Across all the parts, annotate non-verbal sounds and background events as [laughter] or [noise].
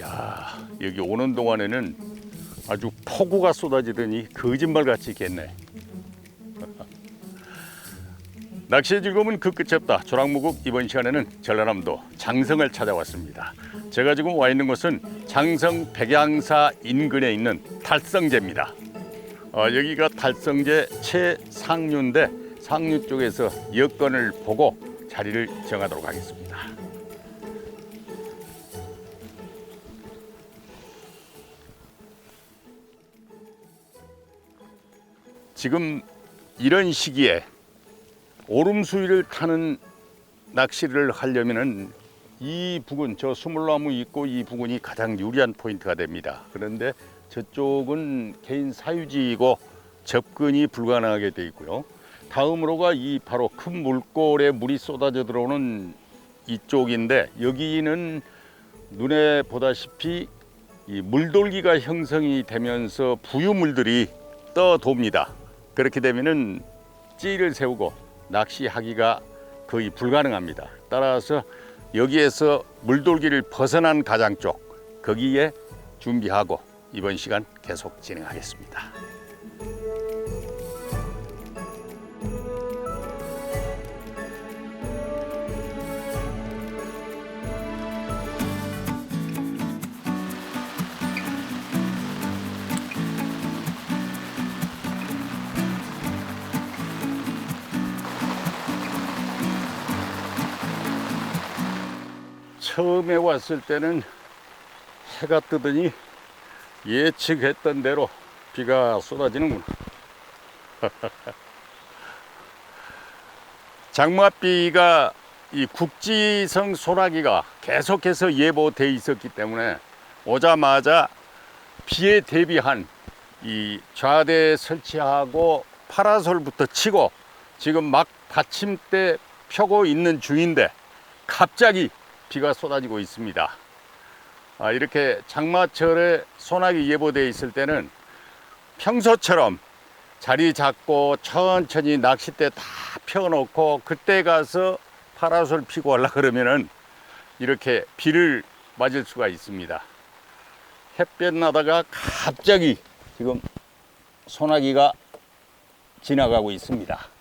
야 여기 오는 동안에는 아주 폭우가 쏟아지더니 거짓말같이 겠네. [laughs] 낚시의 즐거움은 그 끝이 없다. 조랑무국 이번 시간에는 전라남도 장성을 찾아왔습니다. 제가 지금 와 있는 곳은 장성 백양사 인근에 있는 달성제입니다. 어, 여기가 달성제 최상류인데 상류 쪽에서 여건을 보고 자리를 정하도록 하겠습니다. 지금 이런 시기에 오름수위를 타는 낚시를 하려면은 이 부근 저 수물나무 있고 이 부근이 가장 유리한 포인트가 됩니다. 그런데 저쪽은 개인 사유지이고 접근이 불가능하게 돼 있고요. 다음으로가 이 바로 큰 물골에 물이 쏟아져 들어오는 이쪽인데 여기는 눈에 보다시피 이 물돌기가 형성이 되면서 부유물들이 떠돕니다. 그렇게 되면은 찌를 세우고 낚시하기가 거의 불가능합니다. 따라서 여기에서 물돌기를 벗어난 가장 쪽 거기에 준비하고 이번 시간 계속 진행하겠습니다. 처음에 왔을 때는 해가 뜨더니 예측했던 대로 비가 쏟아지는구나. [laughs] 장맛비가 이 국지성 소나기가 계속해서 예보돼 있었기 때문에 오자마자 비에 대비한 이 좌대 설치하고 파라솔부터 치고 지금 막 받침대 펴고 있는 중인데 갑자기 비가 쏟아지고 있습니다. 아, 이렇게 장마철에 소나기 예보돼 있을 때는 평소처럼 자리 잡고 천천히 낚싯대 다 펴놓고 그때 가서 파라솔 피고 하려 그러면은 이렇게 비를 맞을 수가 있습니다. 햇볕 나다가 갑자기 지금 소나기가 지나가고 있습니다.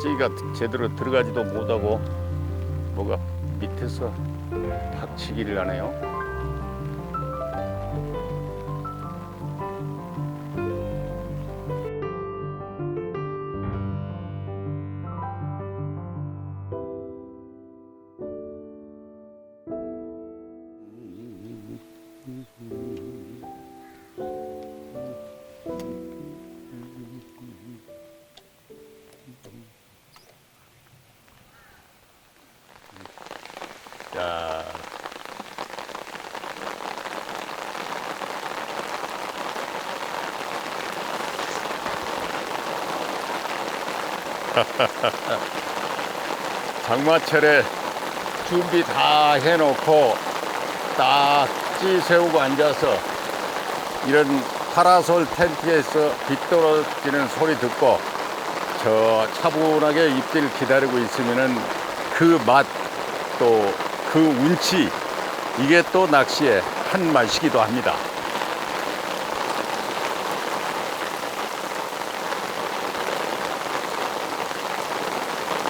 찌가 제대로 들어가지도 못하고 뭐가 밑에서 탁치기를 하네요. [laughs] 장마철에 준비 다 해놓고 딱 찌 세우고 앉아서 이런 파라솔 텐트에서 빗 떨어지는 소리 듣고 저 차분하게 입질 기다리고 있으면은 그 맛 또 그 운치 이게 또 낚시의 한 맛이기도 합니다.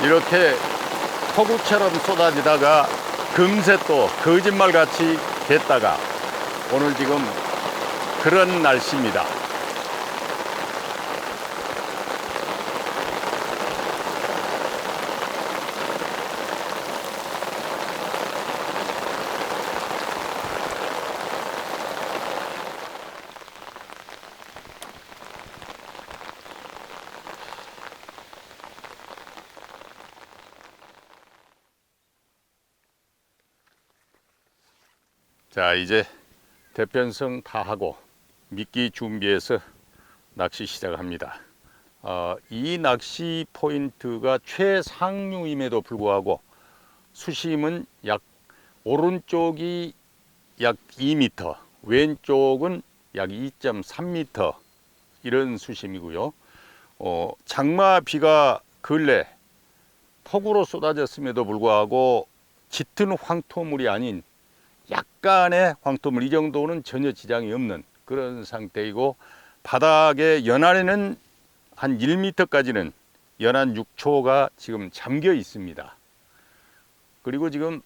이렇게 폭우처럼 쏟아지다가 금세 또 거짓말같이 됐다가 오늘 지금 그런 날씨입니다. 자 이제 대편성 다 하고 미끼 준비해서 낚시 시작합니다. 어, 이 낚시 포인트가 최상류임에도 불구하고 수심은 약 오른쪽이 약 2m, 왼쪽은 약 2.3m 이런 수심이고요. 어, 장마 비가 근래 폭우로 쏟아졌음에도 불구하고 짙은 황토물이 아닌 약간의 황토물 이 정도는 전혀 지장이 없는 그런 상태이고 바닥에 연안에는 한 1m까지는 연안 6초가 지금 잠겨 있습니다. 그리고 지금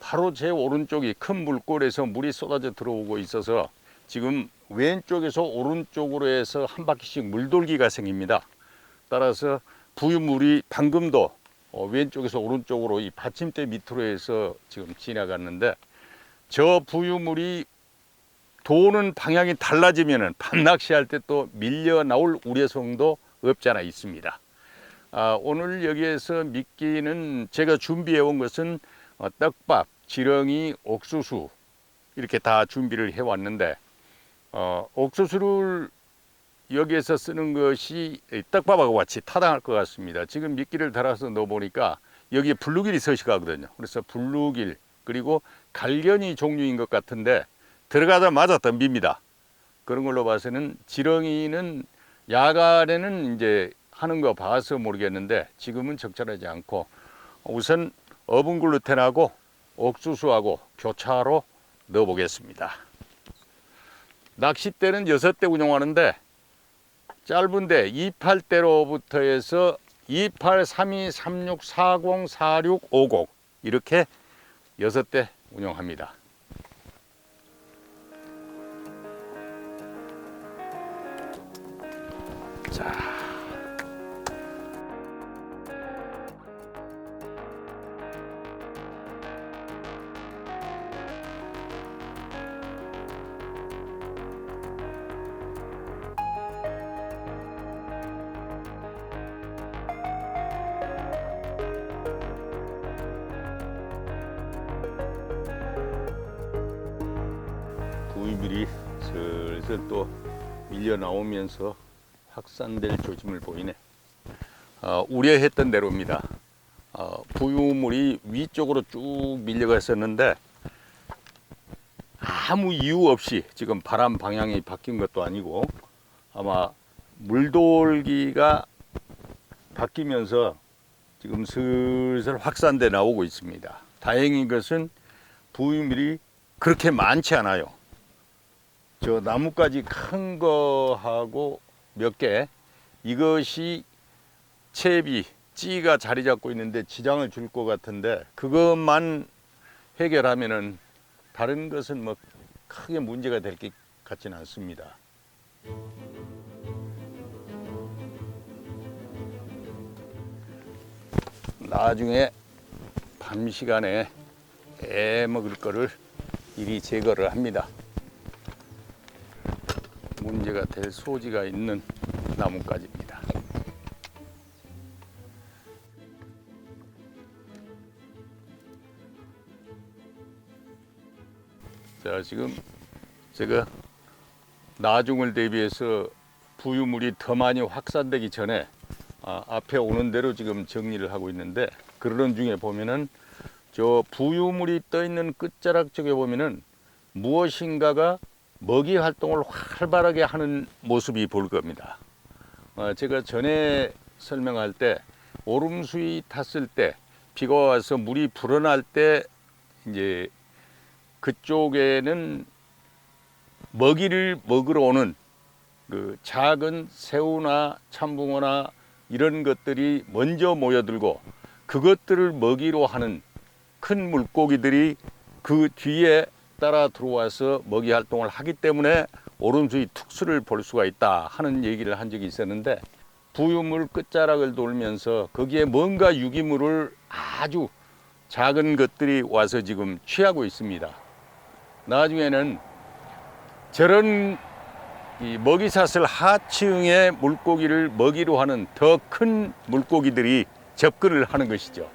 바로 제 오른쪽이 큰 물골에서 물이 쏟아져 들어오고 있어서 지금 왼쪽에서 오른쪽으로 해서 한 바퀴씩 물돌기가 생깁니다. 따라서 부유물이 방금도 어, 왼쪽에서 오른쪽으로 이 받침대 밑으로 해서 지금 지나갔는데 저 부유물이 도는 방향이 달라지면은 밤낚시할 때 또 밀려 나올 우려성도 없지 않아 있습니다. 아, 오늘 여기에서 미끼는 제가 준비해 온 것은 어, 떡밥, 지렁이, 옥수수 이렇게 다 준비를 해 왔는데 어, 옥수수를 여기에서 쓰는 것이 이 떡밥하고 같이 타당할 것 같습니다. 지금 미끼를 달아서 넣어 보니까 여기에 블루길이 서식하거든요. 그래서 블루길 그리고 갈견이 종류인 것 같은데 들어가자마자 덤빕니다. 그런 걸로 봐서는 지렁이는 야간에는 이제 하는 거 봐서 모르겠는데 지금은 적절하지 않고 우선 어분 글루텐하고 옥수수하고 교차로 넣어 보겠습니다. 낚싯대는 여섯 대 운영하는데 짧은데 28대로부터 해서 28, 32, 36, 40, 46, 50 이렇게 여섯 대 운영합니다. 자. 부위물이 슬슬 또 밀려 나오면서 확산될 조짐을 보이네. 어, 우려했던 대로입니다. 어, 부유물이 위쪽으로 쭉 밀려갔었는데 아무 이유 없이 지금 바람 방향이 바뀐 것도 아니고 아마 물돌기가 바뀌면서 지금 슬슬 확산돼 나오고 있습니다. 다행인 것은 부유물이 그렇게 많지 않아요. 저 나뭇가지 큰 거하고 몇 개 이것이 채비 찌가 자리 잡고 있는데 지장을 줄 것 같은데 그것만 해결하면은 다른 것은 뭐 크게 문제가 될 것 같지는 않습니다. 나중에 밤 시간에 애 먹을 거를 이리 제거를 합니다. 문제가 될 소지가 있는 나뭇가지입니다. 자, 지금 제가 나중을 대비해서 부유물이 더 많이 확산되기 전에 아, 앞에 오는 대로 지금 정리를 하고 있는데 그러는 중에 보면은 저 부유물이 떠 있는 끝자락 쪽에 보면은 무엇인가가 먹이 활동을 활발하게 하는 모습이 보일 겁니다. 어, 제가 전에 설명할 때 오름수위 탔을 때 비가 와서 물이 불어날 때 이제 그쪽에는 먹이를 먹으러 오는 그 작은 새우나 참붕어나 이런 것들이 먼저 모여들고 그것들을 먹이로 하는 큰 물고기들이 그 뒤에 따라 들어와서 먹이 활동을 하기 때문에 오름수의 특수를 볼 수가 있다 하는 얘기를 한 적이 있었는데 부유물 끝자락을 돌면서 거기에 뭔가 유기물을 아주 작은 것들이 와서 지금 취하고 있습니다. 나중에는 저런 이 먹이사슬 하층의 물고기를 먹이로 하는 더 큰 물고기들이 접근을 하는 것이죠.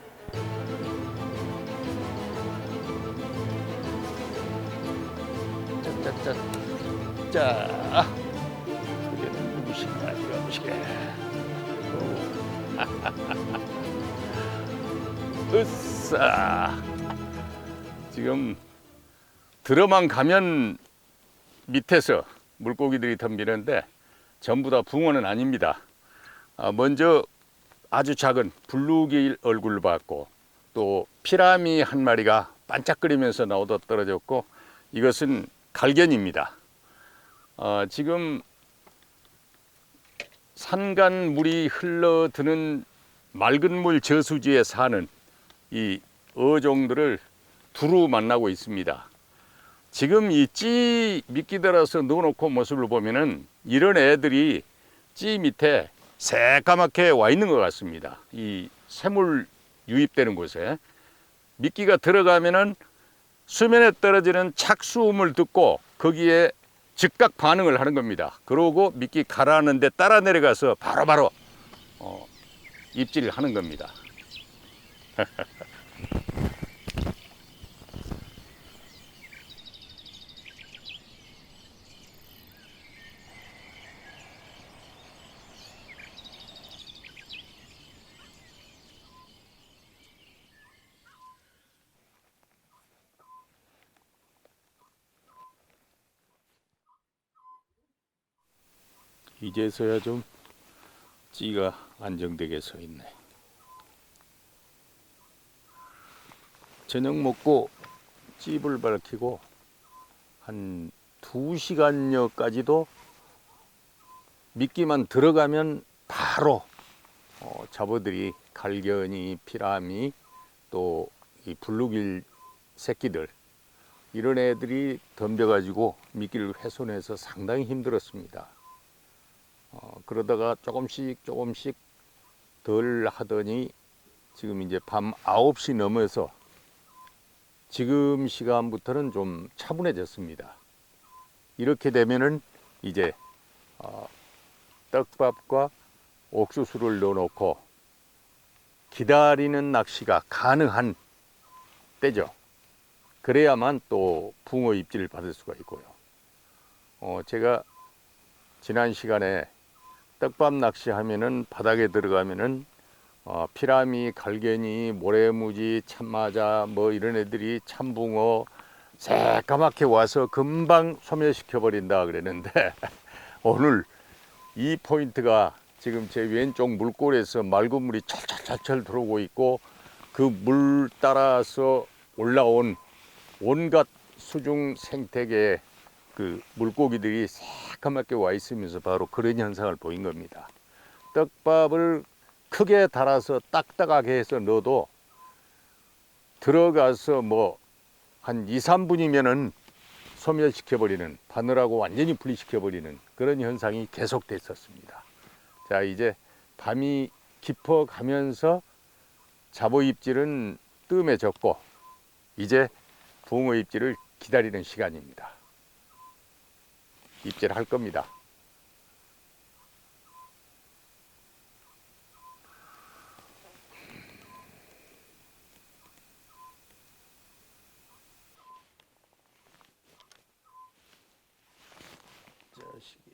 자 그게는 누구신가 이거 보시게 으싸 지금 들어만 가면 밑에서 물고기들이 덤비는데 전부 다 붕어는 아닙니다. 아, 먼저 아주 작은 블루길 얼굴을 봤고 또 피라미 한 마리가 반짝거리면서 나오다 떨어졌고 이것은 갈견입니다. 어, 지금 산간 물이 흘러드는 맑은 물 저수지에 사는 이 어종들을 두루 만나고 있습니다. 지금 이 찌 미끼 들어서 넣어놓고 모습을 보면은 이런 애들이 찌 밑에 새까맣게 와 있는 것 같습니다. 이 새물 유입되는 곳에 미끼가 들어가면은 수면에 떨어지는 착수음을 듣고 거기에 즉각 반응을 하는 겁니다. 그러고 미끼 가라앉는데 따라 내려가서 바로바로 어, 입질을 하는 겁니다. [laughs] 이제서야 좀 찌가 안정되게 서 있네. 저녁 먹고 찌불 밝히고 한두 시간여까지도 미끼만 들어가면 바로 어, 잡어들이 갈견이 피라미 또 이 블루길 새끼들 이런 애들이 덤벼가지고 미끼를 훼손해서 상당히 힘들었습니다. 어, 그러다가 조금씩 조금씩 덜 하더니 지금 이제 밤 9시 넘어서 지금 시간부터는 좀 차분해졌습니다. 이렇게 되면은 이제 어, 떡밥과 옥수수를 넣어놓고 기다리는 낚시가 가능한 때죠. 그래야만 또 붕어 입질을 받을 수가 있고요. 어, 제가 지난 시간에 떡밥 낚시하면은 바닥에 들어가면은 어, 피라미, 갈견이, 모래무지, 참마자 뭐 이런 애들이 참붕어 새까맣게 와서 금방 소멸시켜 버린다 그랬는데 [laughs] 오늘 이 포인트가 지금 제 왼쪽 물골에서 맑은 물이 철철철철 들어오고 있고 그 물 따라서 올라온 온갖 수중 생태계의 그 물고기들이 새까맣게 와 있으면서 바로 그런 현상을 보인 겁니다. 떡밥을 크게 달아서 딱딱하게 해서 넣어도 들어가서 뭐 한 2, 3분이면은 소멸시켜 버리는 바늘하고 완전히 분리시켜 버리는 그런 현상이 계속됐었습니다. 자, 이제 밤이 깊어 가면서 잡어 입질은 뜸해졌고 이제 붕어 입질을 기다리는 시간입니다. 입질할 겁니다. 자식이.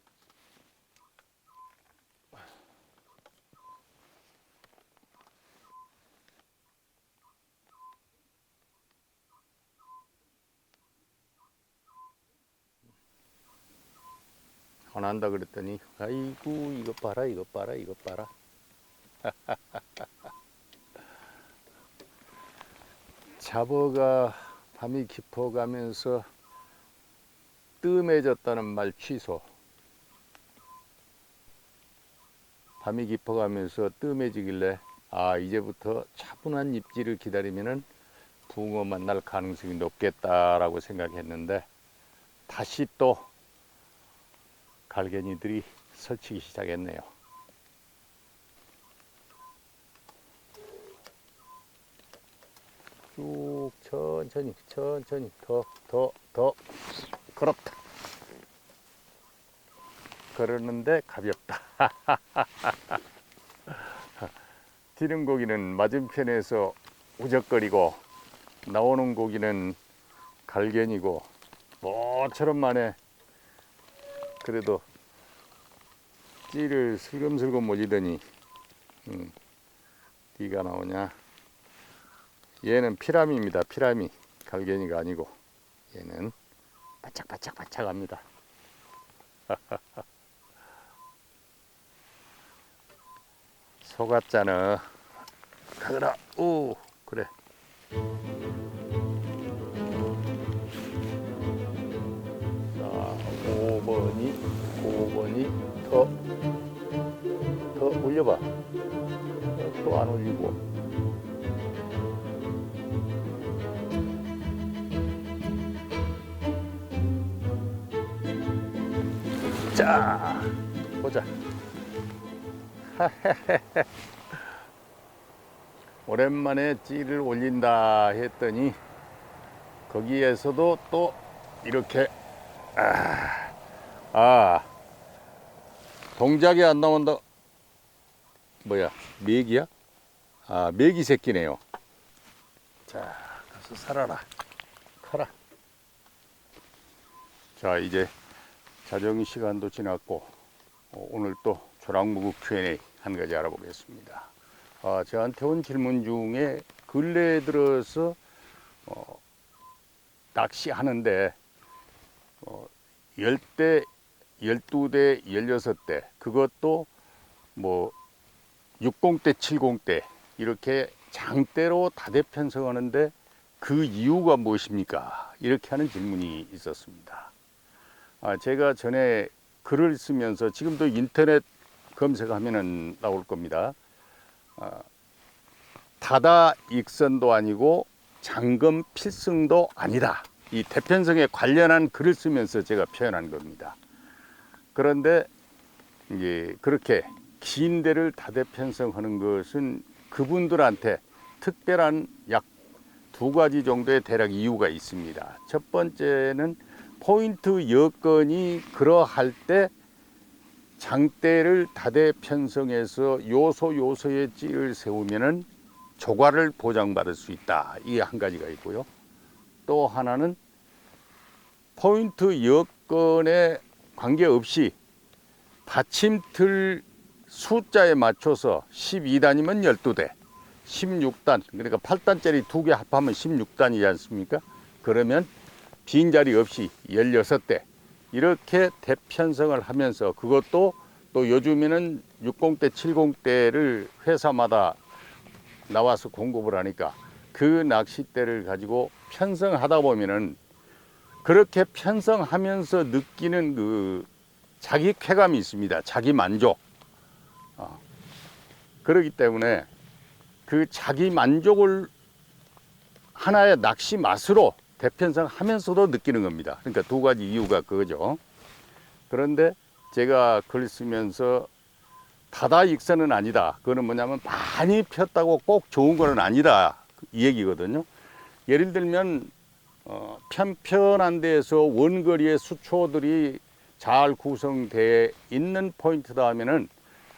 화난다 그랬더니 아이고 이것 봐라 이것 봐라 이것 봐라. [laughs] 잡어가 밤이 깊어가면서 뜸해졌다는 말 취소. 밤이 깊어가면서 뜸해지길래 아 이제부터 차분한 입질을 기다리면은 붕어 만날 가능성이 높겠다라고 생각했는데 다시 또 갈견이들이 설치기 시작했네요. 쭉 천천히 천천히 더 더더 그렇다. 그러는데 가볍다. [laughs] 뛰는 고기는 맞은편에서 우적거리고 나오는 고기는 갈견이고 뭐처럼 만에 그래도 찌를 슬금슬금 올리더니 음, 띠가 나오냐? 얘는 피라미입니다 피라미. 갈견이가 아니고. 얘는 바짝바짝바짝합니다. [laughs] 속았잖아. 가거라. 오 [laughs] 오랜만에 찌를 올린다 했더니 거기에서도 또 이렇게 아, 아 동작이 안 나온다. 뭐야 메기야? 아 메기 새끼네요. 자 가서 살아라. 커라. 자 이제 자정 시간도 지났고 어, 오늘 또 조랑무국 Q&A 한 가지 알아보겠습니다. 아, 저한테 온 질문 중에 근래에 들어서 어, 낚시하는데 어, 10대, 12대, 16대 그것도 뭐 60대, 70대 이렇게 장대로 다대 편성하는데 그 이유가 무엇입니까? 이렇게 하는 질문이 있었습니다. 아, 제가 전에 글을 쓰면서 지금도 인터넷 검색하면은 나올 겁니다. 아, 다다 익선도 아니고 장금 필승도 아니다. 이 대편성에 관련한 글을 쓰면서 제가 표현한 겁니다. 그런데 이제 그렇게 긴 대를 다대편성하는 것은 그분들한테 특별한 약 두 가지 정도의 대략 이유가 있습니다. 첫 번째는 포인트 여건이 그러할 때 장대를 다대 편성해서 요소 요소의 찌를 세우면은 조과를 보장받을 수 있다. 이게 한 가지가 있고요. 또 하나는 포인트 여건에 관계없이 받침틀 숫자에 맞춰서 12단이면 12대, 16단, 그러니까 8단짜리 두 개 합하면 16단이지 않습니까? 그러면 빈자리 없이 16대 이렇게 대편성을 하면서 그것도 또 요즘에는 60대, 70대를 회사마다 나와서 공급을 하니까 그 낚싯대를 가지고 편성하다 보면은 그렇게 편성하면서 느끼는 그 자기 쾌감이 있습니다. 자기 만족. 어. 그렇기 때문에 그 자기 만족을 하나의 낚시 맛으로 대편성 하면서도 느끼는 겁니다. 그러니까 두 가지 이유가 그거죠. 그런데 제가 글 쓰면서 다다 익선은 아니다. 그거는 뭐냐면 많이 폈다고 꼭 좋은 거는 아니다. 이 얘기거든요. 예를 들면 어, 편편한 데에서 원거리의 수초들이 잘 구성되어 있는 포인트다 하면은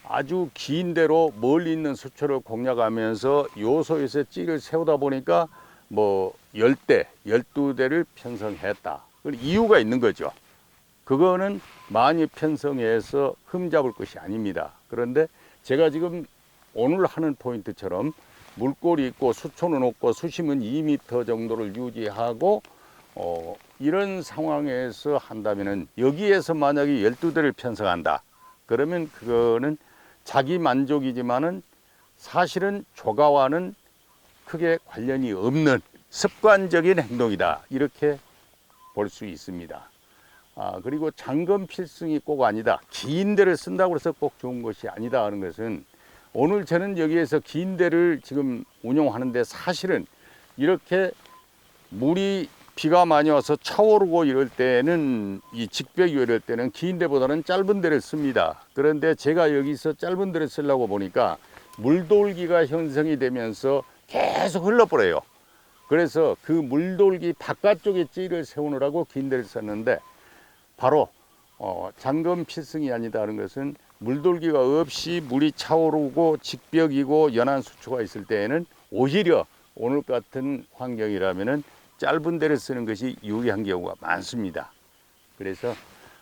아주 긴 대로 멀리 있는 수초를 공략하면서 요소에서 찌를 세우다 보니까 뭐 10대, 12대를 편성했다. 그 이유가 있는 거죠. 그거는 많이 편성해서 흠잡을 것이 아닙니다. 그런데 제가 지금 오늘 하는 포인트처럼 물골이 있고 수초는 없고 수심은 2m 정도를 유지하고 어, 이런 상황에서 한다면은 여기에서 만약에 12대를 편성한다. 그러면 그거는 자기 만족이지만은 사실은 조가와는 크게 관련이 없는 습관적인 행동이다. 이렇게 볼 수 있습니다. 아, 그리고 장검 필승이 꼭 아니다. 긴 대를 쓴다고 해서 꼭 좋은 것이 아니다 하는 것은 오늘 저는 여기에서 긴 대를 지금 운용하는데 사실은 이렇게 물이 비가 많이 와서 차오르고 이럴 때는 이 직벽이 이럴 때는 긴 데보다는 짧은 데를 씁니다. 그런데 제가 여기서 짧은 데를 쓰려고 보니까 물돌기가 형성이 되면서 계속 흘러버려요. 그래서 그 물돌기 바깥쪽에 찌를 세우느라고 긴 데를 썼는데 바로 어, 잠금 필승이 아니다는 것은 물돌기가 없이 물이 차오르고 직벽이고 연한 수초가 있을 때에는 오히려 오늘 같은 환경이라면은 짧은 데를 쓰는 것이 유리한 경우가 많습니다. 그래서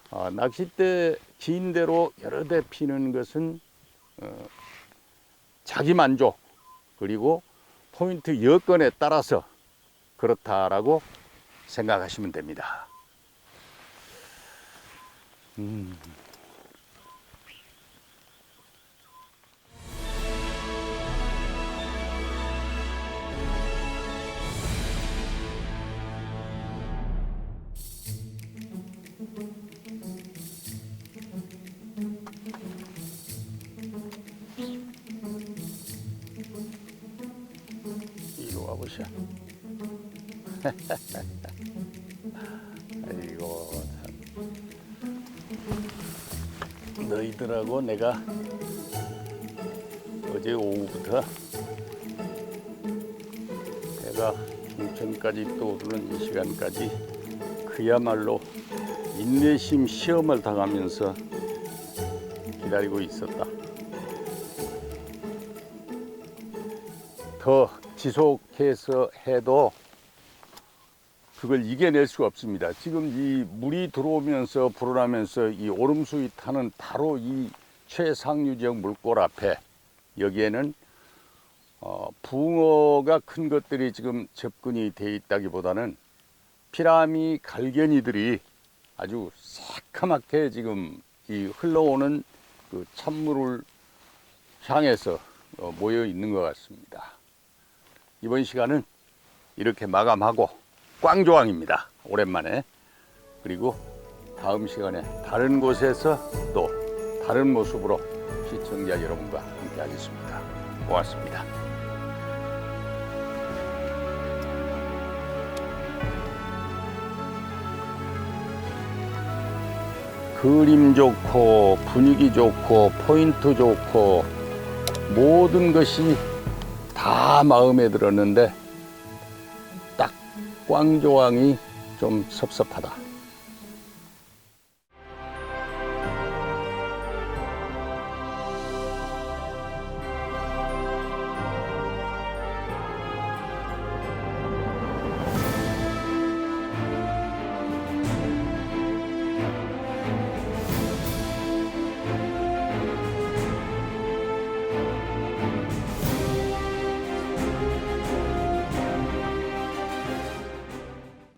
어, 낚싯대 긴 대로 여러 대 피는 것은 어, 자기 만족 그리고 포인트 여건에 따라서 그렇다라고 생각하시면 됩니다. 음. 이리 와보셔. 아이고 참. 너희들하고 내가 어제 오후부터 해가 중천까지 떠오르는 이 시간까지 그야말로 인내심 시험을 당하면서 기다리고 있었다. 더 지속해서 해도 그걸 이겨낼 수가 없습니다. 지금 이 물이 들어오면서 불어나면서 이 오름수위 타는 바로 이 최상류 지역 물골 앞에 여기에는 어, 붕어가 큰 것들이 지금 접근이 돼 있다기보다는 피라미 갈견이들이 아주 새카맣게 지금 이 흘러오는 그 찬물을 향해서 어, 모여 있는 것 같습니다. 이번 시간은 이렇게 마감하고 꽝조항입니다. 오랜만에. 그리고 다음 시간에 다른 곳에서 또 다른 모습으로 시청자 여러분과 함께 하겠습니다. 고맙습니다. 그림 좋고 분위기 좋고 포인트 좋고 모든 것이 다 마음에 들었는데 딱 꽝조항이 좀 섭섭하다.